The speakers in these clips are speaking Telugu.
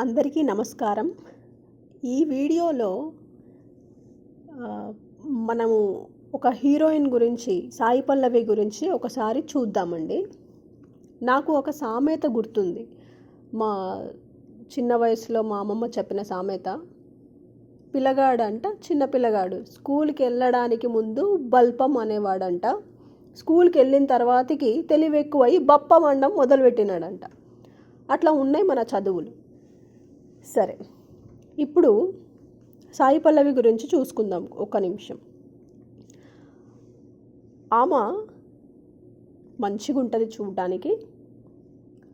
అందరికీ నమస్కారం. ఈ వీడియోలో మనము ఒక హీరోయిన్ గురించి సాయి పల్లవి గురించి ఒకసారి చూద్దామండి. నాకు ఒక సామెత గుర్తుంది. మా చిన్న వయసులో మా అమ్మమ్మ చెప్పిన సామెత పిల్లగాడంట చిన్న పిల్లగాడు స్కూల్కి వెళ్ళడానికి ముందు బల్పం అనేవాడంట. స్కూల్కి వెళ్ళిన తర్వాతకి తెలివి ఎక్కువై బప్ప వండడం మొదలుపెట్టినాడంట. అట్లా ఉన్నాయి మన చదువులు. సరే. ఇప్పుడు సాయి పల్లవి గురించి చూసుకుందాం ఒక నిమిషం. ఆమె మంచిగా ఉంటుంది చూడడానికి.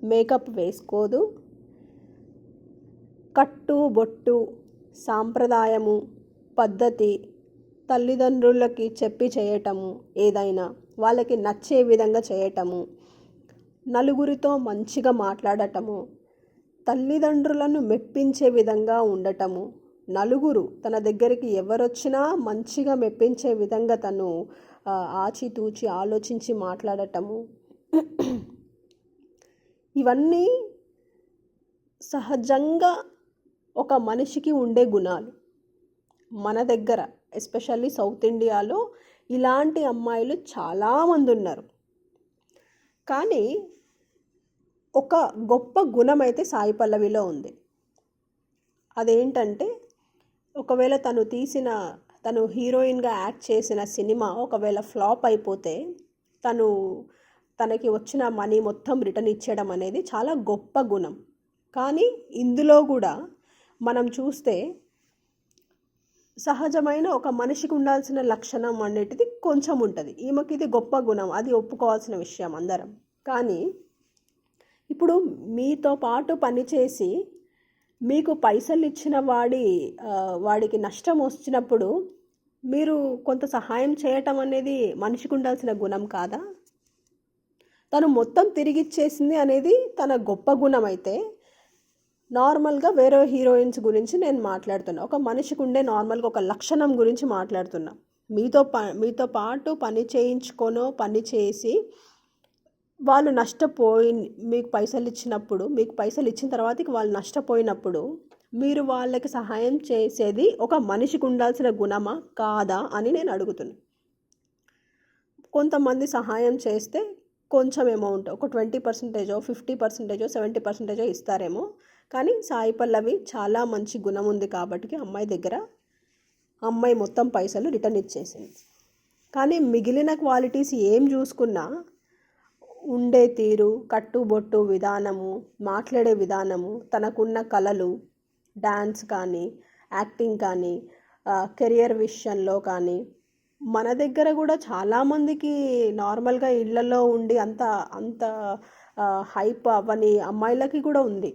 మేకప్ వేసుకోదు. కట్టు బొట్టు సాంప్రదాయము పద్ధతి తల్లిదండ్రులకి చెప్పి చేయటము ఏదైనా వాళ్ళకి నచ్చే విధంగా చేయటము నలుగురితో మంచిగా మాట్లాడటము తల్లిదండ్రులను మెప్పించే విధంగా ఉండటము. నలుగురు తన దగ్గరికి ఎవరొచ్చినా మంచిగా మెప్పించే విధంగా తను ఆచితూచి ఆలోచించి మాట్లాడటము. ఇవన్నీ సహజంగా ఒక మనిషికి ఉండే గుణాలు. మన దగ్గర ఎస్పెషల్లీ సౌత్ ఇండియాలో ఇలాంటి అమ్మాయిలు చాలామంది ఉన్నారు కానీ ఒక గొప్ప గుణం అయితే సాయి పల్లవిలో ఉంది. అదేంటంటే ఒకవేళ తను తీసిన తను హీరోయిన్గా యాక్ట్ చేసిన సినిమా ఒకవేళ ఫ్లాప్ అయిపోతే తను తనకి వచ్చిన మనీ మొత్తం రిటర్న్ ఇచ్చేయడం అనేది చాలా గొప్ప గుణం. కానీ ఇందులో కూడా మనం చూస్తే సహజమైన ఒక మనిషికి ఉండాల్సిన లక్షణం అనేటిది కొంచెం ఉంటుంది. ఈమెకి ఇది గొప్ప గుణం అది ఒప్పుకోవాల్సిన విషయం అందరం. కానీ ఇప్పుడు మీతో పాటు పనిచేసి మీకు పైసలు ఇచ్చిన వాడి వాడికి నష్టం వచ్చినప్పుడు మీరు కొంత సహాయం చేయటం అనేది మనిషికి ఉండాల్సిన గుణం కాదా? తను మొత్తం తిరిగి ఇచ్చేసింది అనేది తన గొప్ప గుణం అయితే నార్మల్గా వేరే హీరోయిన్స్ గురించి నేను మాట్లాడుతున్నా. ఒక మనిషికి ఉండే నార్మల్గా ఒక లక్షణం గురించి మాట్లాడుతున్నా. మీతో ప మీతో పాటు పని చేయించుకొనో పని చేసి వాళ్ళు నష్టపోయి మీకు పైసలు ఇచ్చినప్పుడు మీకు పైసలు ఇచ్చిన తర్వాత వాళ్ళు నష్టపోయినప్పుడు మీరు వాళ్ళకి సహాయం చేసేది ఒక మనిషికి ఉండాల్సిన గుణమా? కాదా? అని నేను అడుగుతున్నాను కొంతమంది సహాయం చేస్తే కొంచెం అమౌంట్ ఒక ట్వంటీ పర్సెంటేజో ఫిఫ్టీ పర్సెంటేజో సెవెంటీ పర్సెంటేజో ఇస్తారేమో. కానీ సాయి పల్లవి చాలా మంచి గుణం ఉంది కాబట్టి అమ్మాయి దగ్గర అమ్మాయి మొత్తం పైసలు రిటర్న్ ఇచ్చేసింది. కానీ మిగిలిన క్వాలిటీస్ ఏం చూసుకున్నా ఉండే తీరు కట్టుబొట్టు విధానము మాట్లాడే విధానము తనకున్న కళలు డ్యాన్స్ కానీ యాక్టింగ్ కానీ కెరియర్ విషయంలో కానీ మన దగ్గర కూడా చాలామందికి నార్మల్గా ఇళ్ళలో ఉండి అంత అంత హైప్ అవ్వని అమ్మాయిలకి కూడా ఉంది.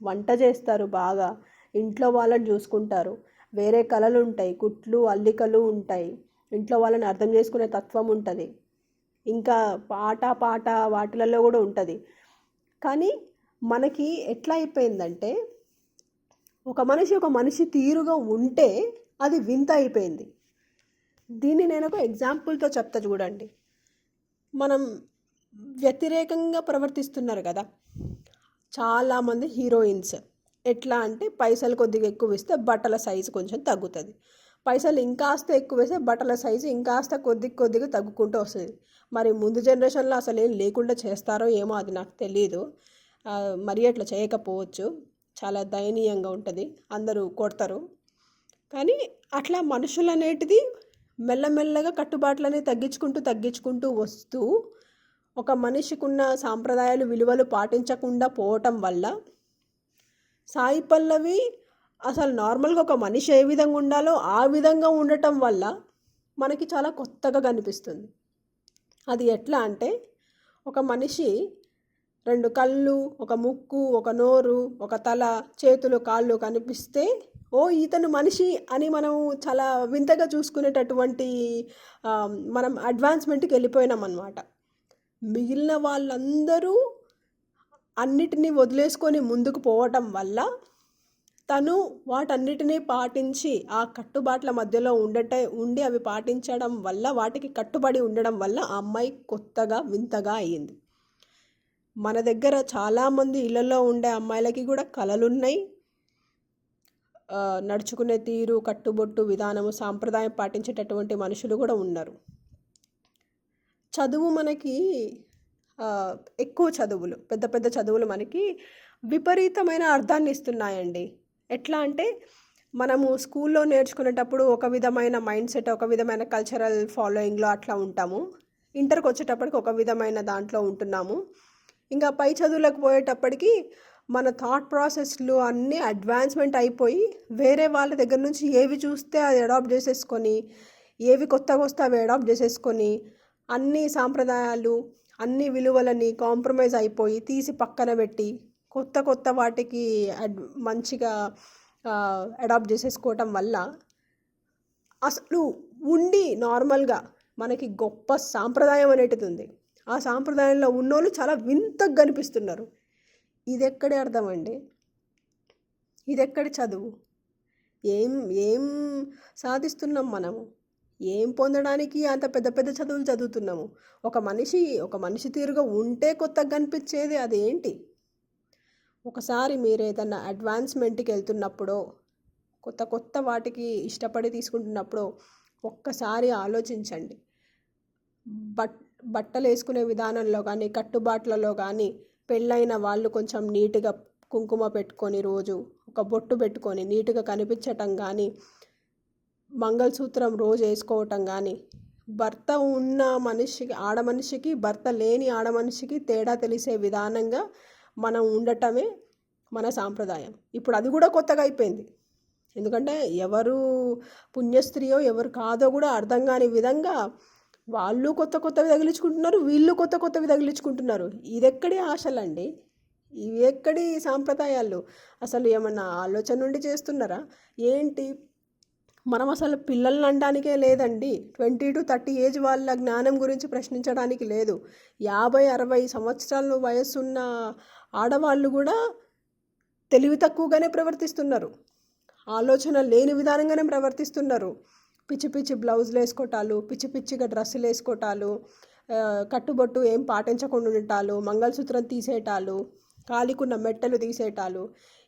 వంట చేస్తారు బాగా ఇంట్లో వాళ్ళని చూసుకుంటారు. వేరే కళలు ఉంటాయి కుట్లు అల్లికలు ఉంటాయి. ఇంట్లో వాళ్ళని అర్థం చేసుకునే తత్వం ఉంటుంది. ఇంకా పాట పాట వాటిలలో కూడా ఉంటుంది. కానీ మనకి ఎట్లా అయిపోయిందంటే ఒక మనిషి ఒక మనిషి తీరుగా ఉంటే అది వింత అయిపోయింది. దీన్ని నేను ఒక ఎగ్జాంపుల్తో చెప్తా చూడండి. మనం వ్యతిరేకంగా ప్రవర్తిస్తున్నారు కదా చాలామంది హీరోయిన్స్. ఎట్లా అంటే పైసలు కొద్దిగా ఎక్కువ ఇస్తే బట్టల సైజు కొంచెం తగ్గుతుంది. పైసలు ఇంకాస్త ఎక్కువ వేస్తే బట్టల సైజు ఇంకాస్త కొద్ది కొద్దిగా తగ్గుకుంటూ వస్తుంది. మరి ముందు జనరేషన్లో అసలు ఏం లేకుండా చేస్తారో ఏమో అది నాకు తెలియదు మరి అట్లా చేయకపోవచ్చు. చాలా దయనీయంగా ఉంటుంది. అందరూ కొడతారు. కానీ అట్లా మనుషులు అనేటిది మెల్లమెల్లగా కట్టుబాట్లని తగ్గించుకుంటూ తగ్గించుకుంటూ వస్తూ ఒక మనిషికి ఉన్న సాంప్రదాయాలు విలువలు పాటించకుండా పోవటం వల్ల సాయి పల్లవి అసలు నార్మల్గా ఒక మనిషి ఏ విధంగా ఉండాలో ఆ విధంగా ఉండటం వల్ల మనకి చాలా కొత్తగా కనిపిస్తుంది. అది ఎట్లా అంటే ఒక మనిషి రెండు కళ్ళు ఒక ముక్కు ఒక నోరు ఒక తల చేతులు కాళ్ళు కనిపిస్తే ఓ ఇతను మనిషి అని మనం చాలా వింతగా చూసుకునేటటువంటి మనం అడ్వాన్స్మెంట్కి వెళ్ళిపోయినాం మిగిలిన వాళ్ళందరూ అన్నిటినీ వదిలేసుకొని ముందుకు పోవటం వల్ల తను వాటన్నిటినీ పాటించి ఆ కట్టుబాట్ల మధ్యలో ఉండట ఉండి అవి పాటించడం వల్ల వాటికి కట్టుబడి ఉండడం వల్ల ఆ అమ్మాయి కొత్తగా వింతగా అయ్యింది. మన దగ్గర చాలామంది ఇళ్ళల్లో ఉండే అమ్మాయిలకి కూడా కళలున్నాయి నడుచుకునే తీరు కట్టుబొట్టు విధానము సాంప్రదాయం పాటించేటటువంటి మనుషులు కూడా ఉన్నారు. చదువు మనకి ఎక్కువ చదువులు పెద్ద పెద్ద చదువులు మనకి విపరీతమైన అర్థాన్ని ఇస్తున్నాయండి. ఎట్లా అంటే మనము స్కూల్లో నేర్చుకునేటప్పుడు ఒక విధమైన మైండ్ సెట్ ఒక విధమైన కల్చరల్ ఫాలోయింగ్లో అట్లా ఉంటాము. ఇంటర్కి వచ్చేటప్పటికి ఒక విధమైన దాంట్లో ఉంటున్నాము. ఇంకా పై చదువులకు పోయేటప్పటికి మన థాట్ ప్రాసెస్లు అన్నీ అడ్వాన్స్మెంట్ అయిపోయి వేరే వాళ్ళ దగ్గర నుంచి ఏవి చూస్తే అది అడాప్ట్ చేసేసుకొని ఏవి కొత్తగా వస్తే అవి అడాప్ట్ చేసేసుకొని అన్ని సాంప్రదాయాలు అన్ని విలువలని కాంప్రమైజ్ అయిపోయి తీసి పక్కన పెట్టి కొత్త కొత్త వాటికి అడ్ మంచిగా అడాప్ట్ చేసేసుకోవటం వల్ల అసలు ఉండి నార్మల్గా మనకి గొప్ప సాంప్రదాయం అనేటిది ఉంది. ఆ సాంప్రదాయంలో ఉన్నోళ్ళు చాలా వింతగా కనిపిస్తున్నారు ఇది ఎక్కడే అర్థమండి? ఇది ఎక్కడి చదువు? ఏం ఏం సాధిస్తున్నాం మనము? ఏం పొందడానికి అంత పెద్ద పెద్ద చదువులు చదువుతున్నాము? ఒక మనిషి ఒక మనిషి తీరుగా ఉంటే కొత్తగా కనిపించేది అదేంటి? ఒకసారి మీరు ఏదన్నా అడ్వాన్స్మెంట్కి వెళ్తున్నప్పుడో కొత్త కొత్త వాటికి ఇష్టపడి తీసుకుంటున్నప్పుడు ఒక్కసారి ఆలోచించండి. బట్ బట్టలు వేసుకునే విధానంలో కానీ కట్టుబాట్లలో కానీ పెళ్ళైన వాళ్ళు కొంచెం నీట్గా కుంకుమ పెట్టుకొని రోజు ఒక బొట్టు పెట్టుకొని నీట్గా కనిపించటం కానీ మంగళసూత్రం రోజు వేసుకోవటం కానీ భర్త ఉన్న మనిషికి ఆడ మనిషికి భర్త లేని ఆడ మనిషికి తేడా తెలిసే విధానంగా మనం ఉండటమే మన సాంప్రదాయం. ఇప్పుడు అది కూడా కొత్తగా అయిపోయింది. ఎందుకంటే ఎవరు పుణ్యస్త్రీయో ఎవరు కాదో కూడా అర్థం కాని విధంగా వాళ్ళు కొత్త కొత్తవి తగిలించుకుంటున్నారు వీళ్ళు కొత్త కొత్తవి తగిలించుకుంటున్నారు. ఇదెక్కడి ఆశలండి? ఇవి ఎక్కడి సాంప్రదాయాలు? అసలు ఏమన్నా ఆలోచన నుండి చేస్తున్నారా? ఏంటి? మనం అసలు పిల్లల్ని అనడానికే లేదండి. ట్వంటీ టు థర్టీ ఏజ్ వాళ్ళ జ్ఞానం గురించి ప్రశ్నించడానికి లేదు. యాభై అరవై సంవత్సరాల వయసున్న ఆడవాళ్ళు కూడా తెలివి తక్కువగానే ప్రవర్తిస్తున్నారు. ఆలోచన లేని విధానంగానే ప్రవర్తిస్తున్నారు. పిచ్చి పిచ్చి బ్లౌజులు వేసుకోవటాలు పిచ్చి పిచ్చిగా డ్రెస్సులు వేసుకోవటాలు కట్టుబొట్టు ఏం పాటించకుండా ఉండటాలు మంగళసూత్రం తీసేటాలు కాలికున్న మెట్టలు తీసేటాలు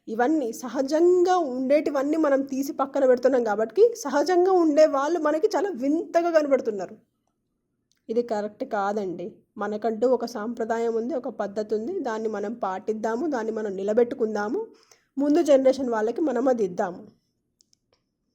ఇవన్నీ సహజంగా ఉండేటివన్నీ మనం తీసి పక్కన పెడుతున్నాం కాబట్టి సహజంగా ఉండే వాళ్ళు మనకి చాలా వింతగా కనబడుతున్నారు. ఇది కరెక్ట్ కాదండి. మనకంటూ ఒక సాంప్రదాయం ఉంది ఒక పద్ధతి ఉంది. దాన్ని మనం పాటిద్దాము దాన్ని మనం నిలబెట్టుకుందాము. ముందు జనరేషన్ వాళ్ళకి మనం అది ఇద్దాము.